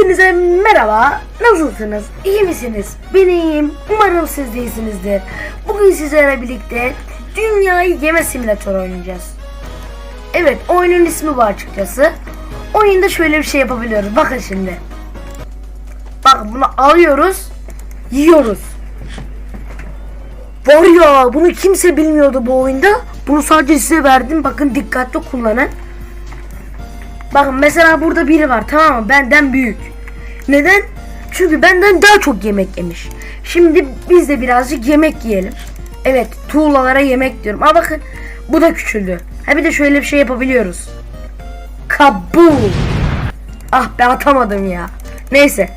Hepinize merhaba. Nasılsınız? İyi misiniz? Ben iyiyim. Umarım siz de iyisinizdir. Bugün sizlerle birlikte dünyayı yeme simülatörü oynayacağız. Evet oyunun ismi bu açıkçası. Oyunda şöyle bir şey yapabiliyoruz. Bakın şimdi. Bak bunu alıyoruz. Yiyoruz. Var ya bunu kimse bilmiyordu bu oyunda. Bunu sadece size verdim. Bakın dikkatli kullanın. Bakın mesela burada biri var tamam mı? Benden büyük. Neden? Çünkü benden daha çok yemek yemiş. Şimdi biz de birazcık yemek yiyelim. Evet tuğlalara yemek diyorum. Ama bakın bu da küçüldü. Ha bir de şöyle bir şey yapabiliyoruz. Kabul. Ah ben atamadım ya. Neyse.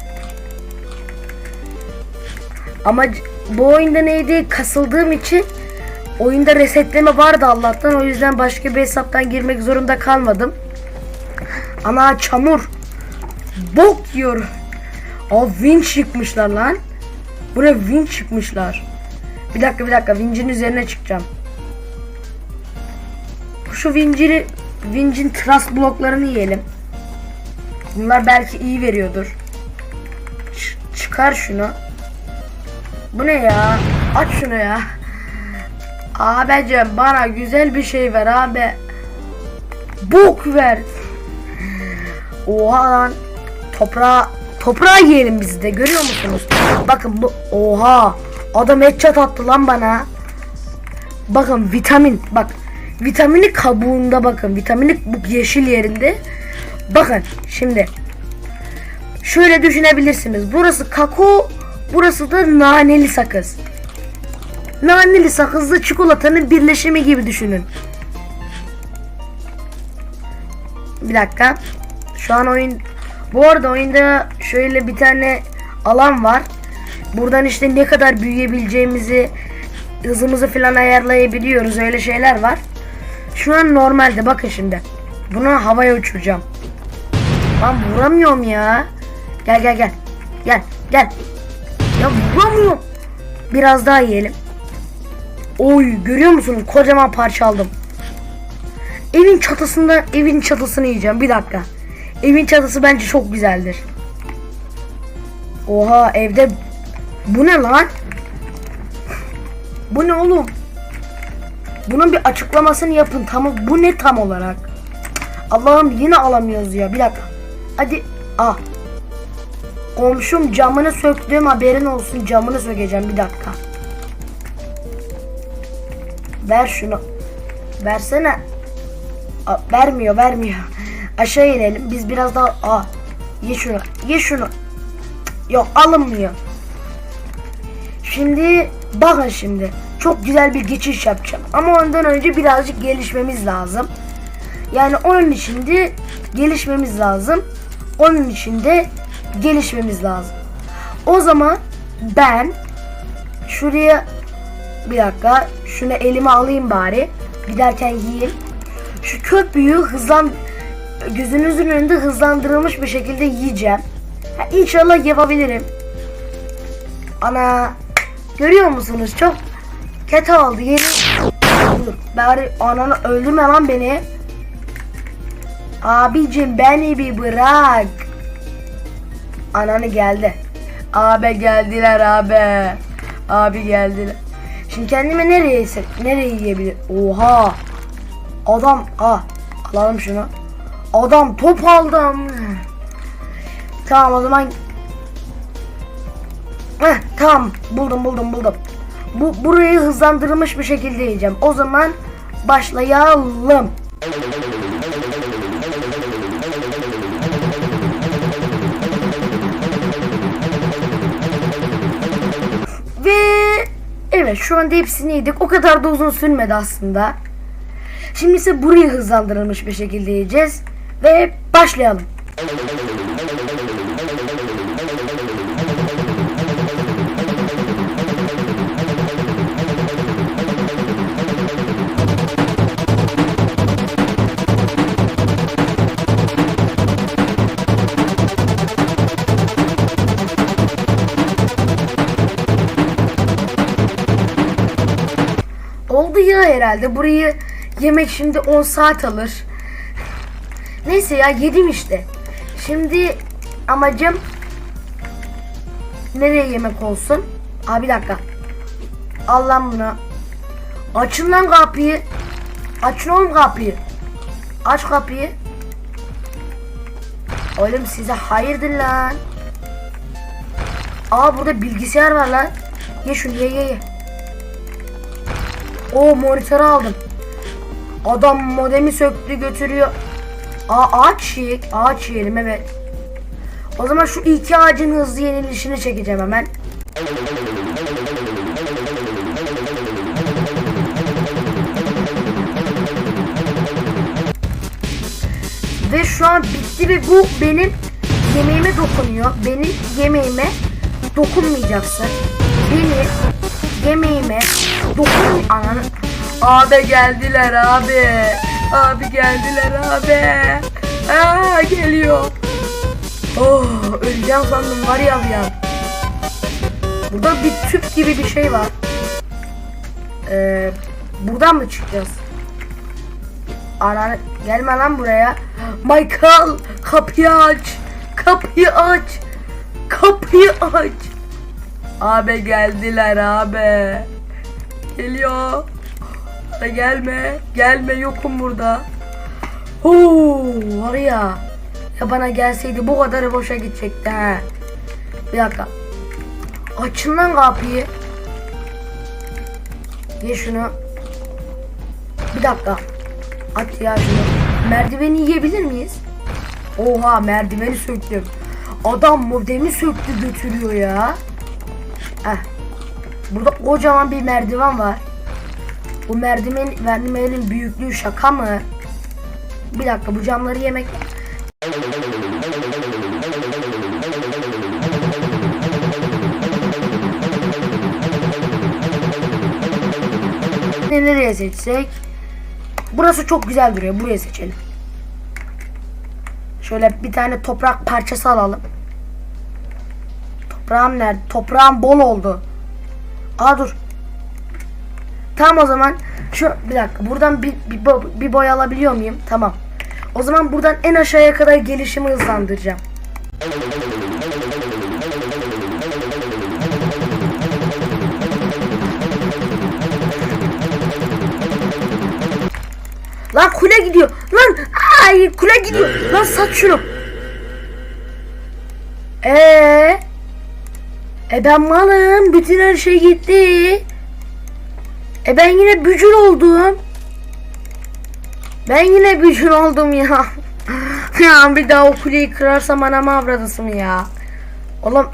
Ama bu oyunda neydi? Kasıldığım için oyunda resetleme vardı Allah'tan. O yüzden başka bir hesaptan girmek zorunda kalmadım. Ana çamur. Bok yiyor. Aa vinç yıkmışlar lan. Buraya vinç yıkmışlar. Bir dakika bir dakika vincin üzerine çıkacağım. Şu vincini vincin tras bloklarını yiyelim. Bunlar belki iyi veriyordur. Ç- çıkar şunu. Bu ne ya? Aç şunu ya. Abicim bana güzel bir şey ver abi. Bok ver. Oha lan. Toprağa toprağı yiyelim biz de görüyor musunuz? Bakın bu oha. Adam headshot attı lan bana. Bakın vitamin bak. Vitamini kabuğunda bakın. Vitamini bu yeşil yerinde. Bakın şimdi. Şöyle düşünebilirsiniz. Burası kakao, burası da naneli sakız. Naneli sakızla çikolatanın birleşimi gibi düşünün. Bir dakika. Şu an oyun bu arada oyunda şöyle bir tane alan var. Buradan işte ne kadar büyüyebileceğimizi hızımızı falan ayarlayabiliyoruz. Öyle şeyler var. Şu an normalde bakın şimdi. Bunu havaya uçuracağım. Lan vuramıyorum ya. Gel gel gel. Gel gel. Ya vuramıyorum. Biraz daha yiyelim. Oy görüyor musunuz? Kocaman parça aldım. Evin çatısında evin çatısını yiyeceğim. Bir dakika. Evin çatısı bence çok güzeldir. Oha evde bu ne lan? Bu ne oğlum? Bunun bir açıklamasını yapın. Tamam bu ne tam olarak? Allah'ım yine alamıyoruz ya. Bir dakika. Hadi. Ah. Komşum camını söktüğüm haberin olsun. Camını sökeceğim. Bir dakika. Ver şunu. Versene. Aa, vermiyor vermiyor. Aşağı inelim. Biz biraz daha... Aa, ye şunu. Ye şunu. Yok alınmıyor. Şimdi bakın şimdi. Çok güzel bir geçiş yapacağım. Ama ondan önce birazcık gelişmemiz lazım. Yani onun için de gelişmemiz lazım. Onun için de gelişmemiz lazım. O zaman ben şuraya bir dakika şunu elime alayım bari. Giderken yiyeyim. Şu köpüğü hızlan gözünüzün önünde hızlandırılmış bir şekilde yiyeceğim. Ha, inşallah yapabilirim. Ana görüyor musunuz çok kötü oldu yeni. Dur bari ananı öldürme lan beni. Abicim beni bir bırak. Ananı geldi. Abi geldiler abi. Abi geldiler. Şimdi kendime nereye yesek, nereye yiyebilir? Oha. Adam ah alalım şunu. Adam top aldım. Tamam o zaman Heh, tamam buldum buldum buldum. Bu burayı hızlandırılmış bir şekilde yiyeceğim. O zaman başlayalım. Ve evet şu anda hepsini yedik. O kadar da uzun sürmedi aslında. Şimdi ise burayı hızlandırılmış bir şekilde yiyeceğiz. Ve başlayalım. Oldu ya herhalde. Burayı yemek şimdi 10 saat alır. Neyse ya yedim işte. Şimdi amacım nereye yemek olsun? Aa bir dakika. Al bunu. Açın lan kapıyı. Açın oğlum kapıyı. Aç kapıyı. Oğlum size hayırdır lan. Aa burada bilgisayar var lan. Ye şunu ye ye ye. O monitörü aldım. Adam modemi söktü götürüyor. Aa ağaç. Ağaç yiyelim evet. O zaman şu iki ağacın hızlı yenilişini çekeceğim hemen. Ve şu an bitti ve bu benim yemeğime dokunuyor. Benim yemeğime dokunmayacaksın. Benim yemeğime dokun ananı. Abi geldiler abi. Abi geldiler abi. Aa geliyor. Oh öleceğim sandım var ya bir an. Burada bir tüp gibi bir şey var. Ee, buradan mı çıkacağız? Ana gelme lan buraya. Michael kapıyı aç. Kapıyı aç. Kapıyı aç. Abi geldiler abi. Geliyor. Bana gelme. Gelme yokum burada. Oo, var ya. Ya bana gelseydi bu kadarı boşa gidecekti ha. Bir dakika. Açın lan kapıyı. Ye şunu. Bir dakika. At ya şunu. Merdiveni yiyebilir miyiz? Oha merdiveni söktüm. Adam modemi söktü götürüyor ya. Heh. Burada kocaman bir merdiven var. Bu merdiven merdivenin büyüklüğü şaka mı? Bir dakika bu camları yemek Ne- nereye seçsek? Burası çok güzel duruyor. Buraya seçelim. Şöyle bir tane toprak parçası alalım. Toprağım nerede? Toprağım bol oldu. Aa dur. Tamam o zaman şu bir dakika buradan bir, bir, bo- bir boy alabiliyor muyum? Tamam. O zaman buradan en aşağıya kadar gelişimi hızlandıracağım. Lan kule gidiyor. Lan ay kule gidiyor. Lan sat şunu. Ee, e ben malım. Bütün her şey gitti. E ben yine bücür oldum. Ben yine bücür oldum ya. ya bir daha o kuleyi kırarsam anama avradısım ya. Oğlum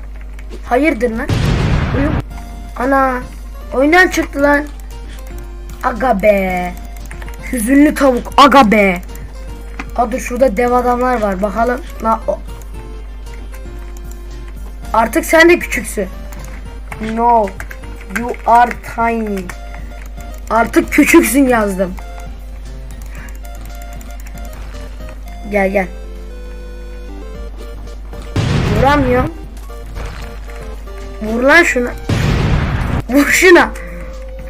hayırdır lan? Oyun- Ana oyundan çıktı lan. Aga be. Hüzünlü tavuk aga be. Hadi şurada dev adamlar var bakalım. Na o- Artık sen de küçüksün. No. You are tiny. Artık küçüksün yazdım. Gel gel. Vuramıyorum. Vur lan şuna. Vur şuna.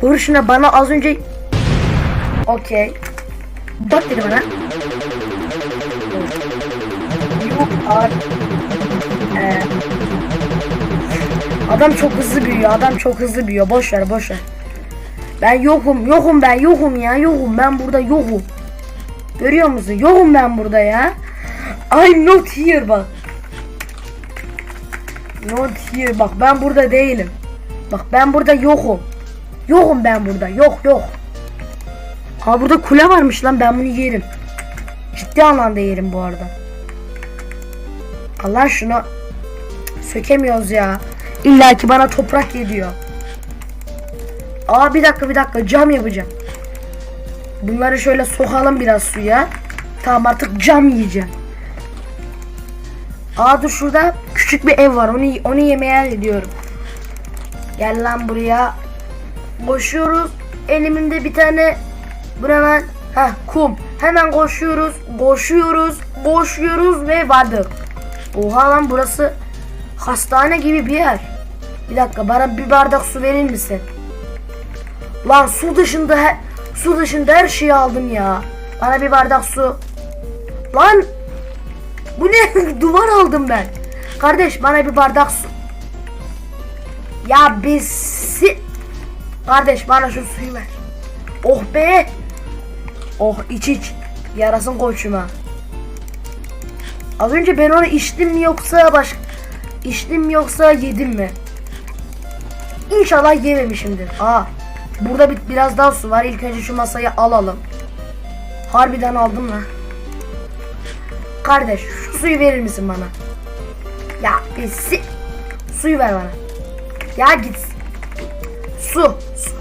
Vur şuna bana az önce Okey. Bak dedi bana. Ee, Adam çok hızlı büyüyor. Adam çok hızlı büyüyor. Boş ver, boş ver. Ben yokum, yokum ben, yokum ya, yokum. Ben burada yokum. Görüyor musun? Yokum ben burada ya. I'm not here bak. Not here bak ben burada değilim. Bak ben burada yokum. Yokum ben burada. Yok yok. Ha burada kule varmış lan ben bunu yerim. Ciddi anlamda yerim bu arada. Allah şunu sökemiyoruz ya. İlla ki bana toprak geliyor. Aa bir dakika bir dakika cam yapacağım. Bunları şöyle sokalım biraz suya. Tamam artık cam yiyeceğim. Aa dur şurada küçük bir ev var. Onu onu yemeye gidiyorum. Gel lan buraya. Koşuyoruz. Elimde bir tane bu ne kum. Hemen koşuyoruz. Koşuyoruz. Koşuyoruz ve vardık. Oha lan burası hastane gibi bir yer. Bir dakika bana bir bardak su verir misin? Lan su dışında he- su dışında her şeyi aldım ya. Bana bir bardak su. Lan bu ne? Duvar aldım ben. Kardeş bana bir bardak su. Ya biz... Kardeş bana şu suyu ver. Oh be. Oh iç iç. Yarasın koçuma. Az önce ben onu içtim mi yoksa baş... içtim mi yoksa yedim mi? İnşallah yememişimdir. Aa, burada bir, biraz daha su var. İlk önce şu masayı alalım. Harbiden aldım lan. Kardeş şu suyu verir misin bana? Ya bir si- suyu ver bana. Ya git. Su. Su.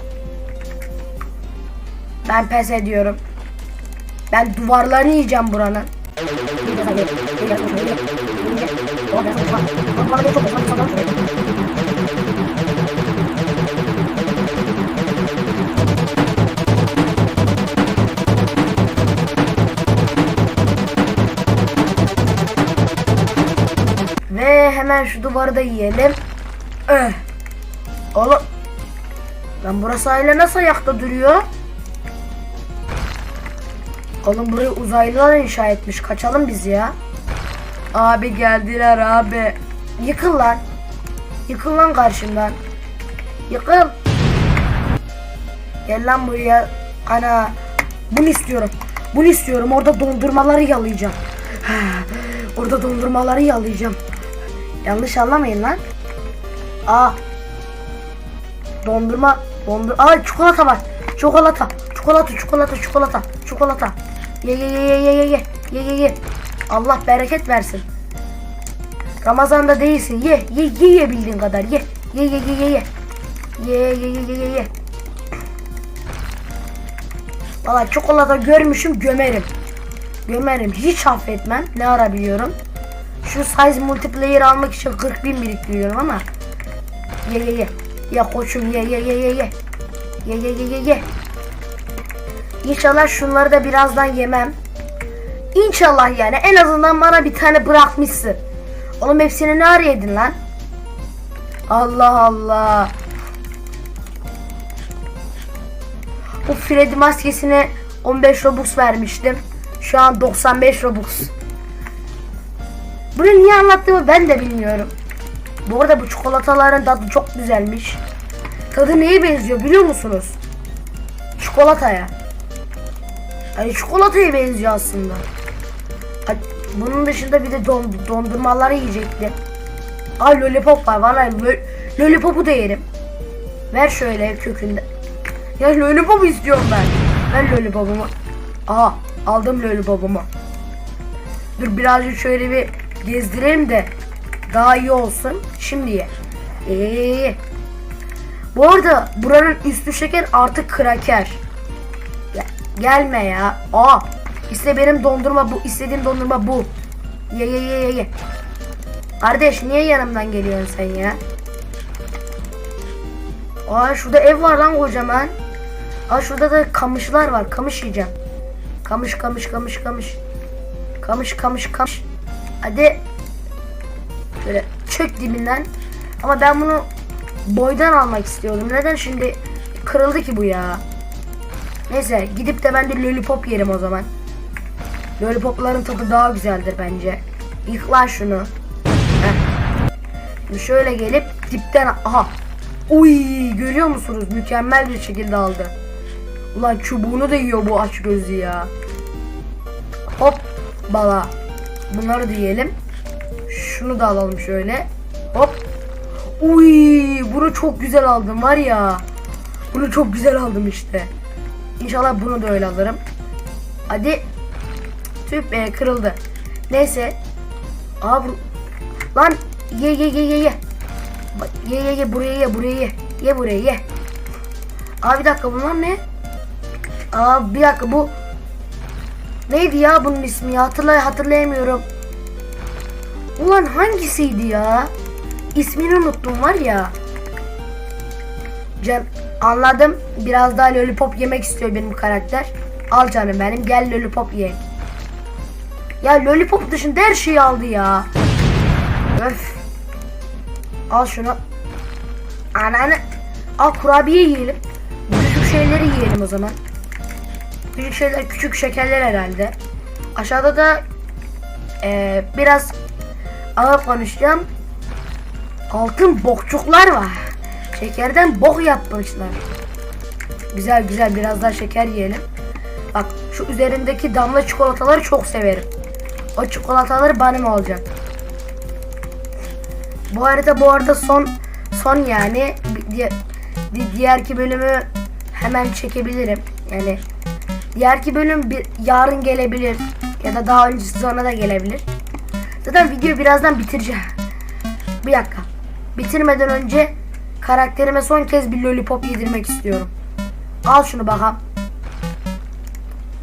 Ben pes ediyorum. Ben duvarlarını yiyeceğim buranın. Duvarı da yiyelim. Öh. Oğlum. Lan burası aile nasıl ayakta duruyor? Oğlum burayı uzaylılar inşa etmiş. Kaçalım biz ya. Abi geldiler abi. Yıkıl lan. Yıkıl lan karşımdan. Yıkıl. Gel lan buraya. Ana. Bunu istiyorum. Bunu istiyorum. Orada dondurmaları yalayacağım. Orada dondurmaları yalayacağım. Yanlış anlamayın lan. Aa. Dondurma. Dondur Aa çikolata var. Çikolata. Çikolata, çikolata, çikolata. Çikolata. Ye ye ye ye ye ye. Ye ye ye. Allah bereket versin. Ramazan'da değilsin. Ye ye ye ye bildiğin kadar. Ye. Ye ye ye ye ye. Ye ye ye ye ye ye. Valla çikolata görmüşüm gömerim. Gömerim. Hiç affetmem. Ne ara biliyorum. Şu size multiplayer almak için 40 bin biriktiriyorum ama. Ye ye ye. Ya koçum ye ye ye ye ye. Ye ye ye ye ye. İnşallah şunları da birazdan yemem. İnşallah yani en azından bana bir tane bırakmışsın. Oğlum hepsini ne ara lan? Allah Allah. Bu Freddy maskesine 15 Robux vermiştim. Şu an 95 Robux. Bunu niye anlattığımı ben de bilmiyorum. Bu arada bu çikolataların tadı çok güzelmiş. Tadı neye benziyor biliyor musunuz? Çikolataya. Yani çikolataya benziyor aslında. Bunun dışında bir de don, dondurmaları yiyecektim. Ay lollipop var. Lo- lollipopu da yerim. Ver şöyle kökünde. Ya lollipop istiyorum ben. Ver lollipopumu. Aha aldım lollipopumu. Dur birazcık şöyle bir gezdirelim de daha iyi olsun. Şimdi ye. Ee, bu arada buranın üstü şeker artık kraker. Gelme ya. Aa, işte benim dondurma bu. istediğim dondurma bu. Ye ye ye ye ye. Kardeş niye yanımdan geliyorsun sen ya? Aa şurada ev var lan kocaman. Aa şurada da kamışlar var. Kamış yiyeceğim. Kamış kamış kamış kamış. Kamış kamış kamış. Hadi. Şöyle çök dibinden. Ama ben bunu boydan almak istiyordum. Neden şimdi kırıldı ki bu ya? Neyse gidip de ben de lollipop yerim o zaman. Lollipopların tadı daha güzeldir bence. Yıkla şunu. Heh. Şöyle gelip dipten aha. Uy görüyor musunuz? Mükemmel bir şekilde aldı. Ulan çubuğunu da yiyor bu aç gözü ya. Hop bala. Bunları da yiyelim. Şunu da alalım şöyle. Hop. Uy bunu çok güzel aldım var ya. Bunu çok güzel aldım işte. İnşallah bunu da öyle alırım. Hadi. Tüp be kırıldı. Neyse. Aa bu... Lan ye ye ye ye ye. Ye ye ye buraya ye buraya ye. Ye buraya ye. Aa bir dakika bunlar ne? Aa bir dakika bu Neydi ya bunun ismi ya hatırlay hatırlayamıyorum. Ulan hangisiydi ya? İsmini unuttum var ya. Can anladım. Biraz daha lollipop yemek istiyor benim karakter. Al canım benim gel lollipop ye. Ya lollipop dışında her şeyi aldı ya. Öf. Al şunu. Ananı. Al kurabiye yiyelim. Küçük şeyleri yiyelim o zaman. Küçük şeyler, küçük şekerler herhalde. Aşağıda da eee, biraz ağır konuşacağım. Altın bokçuklar var. Şekerden bok yapmışlar. Güzel güzel biraz daha şeker yiyelim. Bak şu üzerindeki damla çikolataları çok severim. O çikolataları benim olacak. Bu harita bu arada son son yani diğer, di- diğerki bölümü hemen çekebilirim. Yani diğerki bölüm bir yarın gelebilir ya da daha öncesi sonra da gelebilir. Zaten videoyu birazdan bitireceğim. Bir dakika. Bitirmeden önce karakterime son kez bir lollipop yedirmek istiyorum. Al şunu bakalım.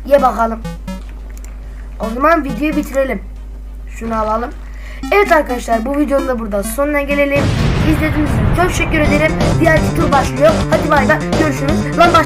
Ye bakalım. O zaman videoyu bitirelim. Şunu alalım. Evet arkadaşlar bu videonun da burada sonuna gelelim. İzlediğiniz için çok teşekkür ederim. Diğer tur başlıyor. Hadi bay bay. Görüşürüz. Lan baş